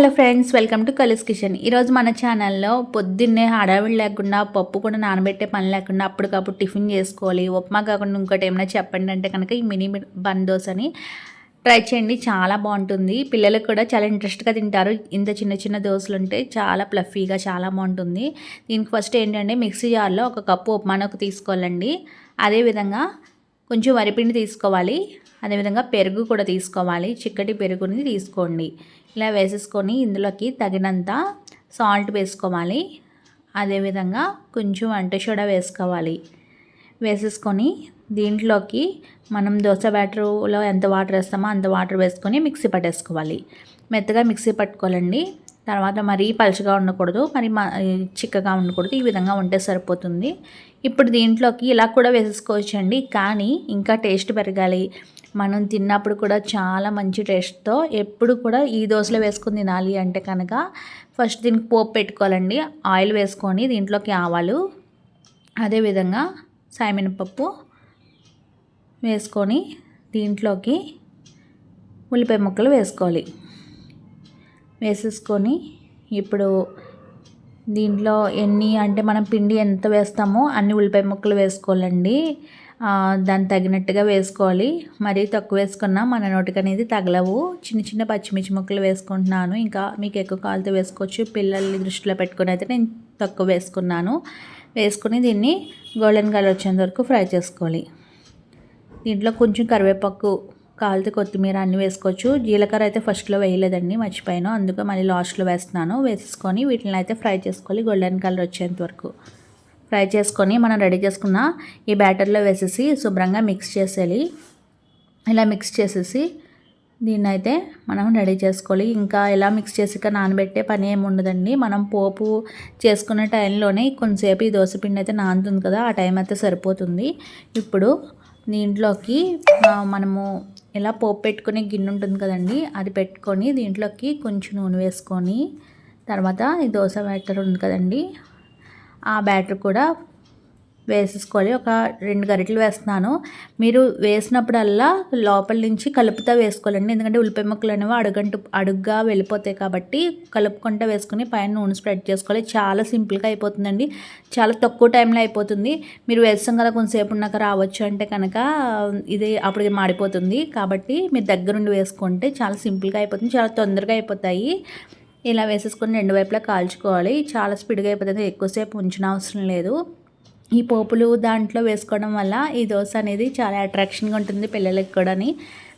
Hello friends welcome to Kali's kitchen. ఈరోజు మన ఛానల్లో పొద్దున్నే హడావిడి లేకుండా పప్పు కూడా నానబెట్టే పని లేకుండా అప్పటికప్పుడు టిఫిన్ చేసుకోవాలి. ఉప్మా కాకుండా ఇంకోటి ఏమైనా చెప్పండి అంటే కనుక ఈ మినీ బన్ దోశని ట్రై చేయండి. చాలా బాగుంటుంది. పిల్లలకు కూడా చాలా ఇంట్రెస్ట్గా తింటారు. ఇంత చిన్న చిన్న దోశలు ఉంటే చాలా ప్లఫీగా చాలా బాగుంటుంది. దీనికి ఫస్ట్ ఏంటంటే మిక్సీ జార్లో ఒక కప్పు ఉప్మానొక తీసుకోవాలండి. అదేవిధంగా కొంచెం వరిపిండి తీసుకోవాలి. అదేవిధంగా పెరుగు కూడా తీసుకోవాలి. చిక్కటి పెరుగుని తీసుకోండి. ఇలా వేసేసుకొని ఇందులోకి తగినంత సాల్ట్ వేసుకోవాలి. అదేవిధంగా కొంచెం వంట సోడా వేసుకోవాలి. వేసేసుకొని దీంట్లోకి మనం దోశ బ్యాటర్లో ఎంత వాటర్ వేస్తామో అంత వాటర్ వేసుకొని మిక్సీ పట్టేసుకోవాలి. మెత్తగా మిక్సీ పట్టుకోవాలండి. తర్వాత మరీ పలుచగా ఉండకూడదు మరి చిక్కగా ఉండకూడదు ఈ విధంగా ఉంటే సరిపోతుంది. ఇప్పుడు దీంట్లోకి ఇలా కూడా వేసేసుకోవచ్చండి కానీ ఇంకా టేస్ట్ పెరగాలి. మనం తిన్నప్పుడు కూడా చాలా మంచి టేస్ట్తో ఎప్పుడు కూడా ఈ దోశలో వేసుకుని తినాలి అంటే కనుక ఫస్ట్ దీనికి పోపు పెట్టుకోవాలండి ఆయిల్ వేసుకొని దీంట్లోకి ఆవాలు అదేవిధంగా సాయమినపప్పు వేసుకొని దీంట్లోకి ఉల్లిపాయ ముక్కలు వేసుకోవాలి. వేసేసుకొని ఇప్పుడు దీంట్లో ఎన్ని అంటే మనం పిండి ఎంత వేస్తామో అన్ని ఉల్లిపాయ ముక్కలు వేసుకోవాలండి. దాన్ని తగినట్టుగా వేసుకోవాలి. మరీ తక్కువ వేసుకున్నా మన నోటికి అనేది తగలవు. చిన్న చిన్న పచ్చిమిర్చి ముక్కలు వేసుకుంటున్నాను. ఇంకా మీకు ఎక్కువ కాలుతో వేసుకోవచ్చు. పిల్లల్ని దృష్టిలో పెట్టుకుని అయితే నేను తక్కువ వేసుకున్నాను. వేసుకుని దీన్ని గోల్డెన్ కలర్ వచ్చేంత వరకు ఫ్రై చేసుకోవాలి. దీంట్లో కొంచెం కరివేపాకు కాలితే కొత్తిమీర అన్నీ వేసుకోవచ్చు. జీలకర్ర అయితే ఫస్ట్లో వేయలేదండి మర్చిపోయాను. అందుకే మళ్ళీ లాస్ట్లో వేస్తున్నాను. వేసుకొని వీటిని అయితే ఫ్రై చేసుకోవాలి గోల్డెన్ కలర్ వచ్చేంత వరకు. ఫ్రై చేసుకొని మనం రెడీ చేసుకున్న ఈ బ్యాటర్లో వేసేసి శుభ్రంగా మిక్స్ చేసేయాలి. ఇలా మిక్స్ చేసేసి దీన్ని అయితే మనం రెడీ చేసుకోవాలి. ఇంకా ఇలా మిక్స్ చేసాక నానబెట్టే పని ఏమి ఉండదండి. మనం పోపు చేసుకునే టైంలోనే కొంతసేపు ఈ దోశపిండి అయితే నానుతుంది కదా ఆ టైం అయితే సరిపోతుంది. ఇప్పుడు దీంట్లోకి మనము ఇలా పోపు పెట్టుకునే గిన్నె ఉంటుంది కదండి అది పెట్టుకొని దీంట్లోకి కొంచెం నూనె వేసుకొని తర్వాత ఈ దోశ బ్యాటర్ ఉంది కదండి ఆ బ్యాటర్ కూడా వేసేసుకోవాలి ఒక రెండు గరిటలు వేస్తున్నాను. మీరు వేసినప్పుడల్లా లోపల నుంచి కలుపుతా వేసుకోవాలండి. ఎందుకంటే ఉల్లిపాయ ముక్కలు అనేవి అడుగంటు అడుగ్గా వెళ్ళిపోతాయి కాబట్టి కలుపుకుంటా వేసుకుని పైన నూనె స్ప్రెడ్ చేసుకోవాలి. చాలా సింపుల్గా అయిపోతుందండి. చాలా తక్కువ టైంలో అయిపోతుంది. మీరు వేస్తాం కదా కొంతసేపు ఉన్నాక రావచ్చు అంటే కనుక ఇది అప్పుడు మాడిపోతుంది. కాబట్టి మీరు దగ్గరుండి వేసుకుంటే చాలా సింపుల్గా అయిపోతుంది. చాలా తొందరగా అయిపోతాయి. ఇలా వేసేసుకొని రెండు వైపులా కాల్చుకోవాలి. చాలా స్పీడ్గా అయిపోతుంది. ఎక్కువసేపు ఉంచిన అవసరం లేదు. ఈ పోపులు దాంట్లో వేసుకోవడం వల్ల ఈ దోశ అనేది చాలా అట్రాక్షన్గా ఉంటుంది పిల్లలకి కూడా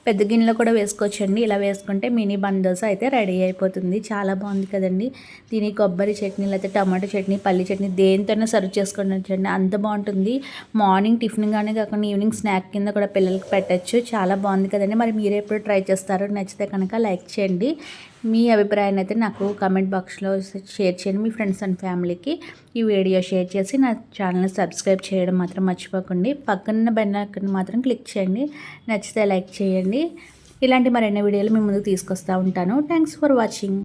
పెద్ద గిన్నెలో కూడా వేసుకోవచ్చండి. ఇలా వేసుకుంటే మినీ బన్ దోశ అయితే రెడీ అయిపోతుంది. చాలా బాగుంది కదండి. దీని కొబ్బరి చట్నీ లేకపోతే టమాటో చట్నీ పల్లి చట్నీ దేనితోనే సర్వ్ చేసుకోవచ్చండి అంత బాగుంటుంది. మార్నింగ్ టిఫిన్ కానీ కాకుండా ఈవినింగ్ స్నాక్ కింద కూడా పిల్లలకి పెట్టచ్చు. చాలా బాగుంది కదండి. మరి మీరు ఎప్పుడు ట్రై చేస్తారో నచ్చితే కనుక లైక్ చేయండి. మీ అభిప్రాయాన్ని అయితే నాకు కామెంట్ బాక్స్లో షేర్ చేయండి. మీ ఫ్రెండ్స్ అండ్ ఫ్యామిలీకి ఈ వీడియో షేర్ చేసి నా ఛానల్ని సబ్స్క్రైబ్ చేయడం మాత్రం మర్చిపోకండి. పక్కన బెన్న మాత్రం క్లిక్ చేయండి. నచ్చితే లైక్ చేయండి. ఇలాంటి మరెన్నో వీడియోలు మీ ముందుకు తీసుకొస్తూ ఉంటాను. Thanks for watching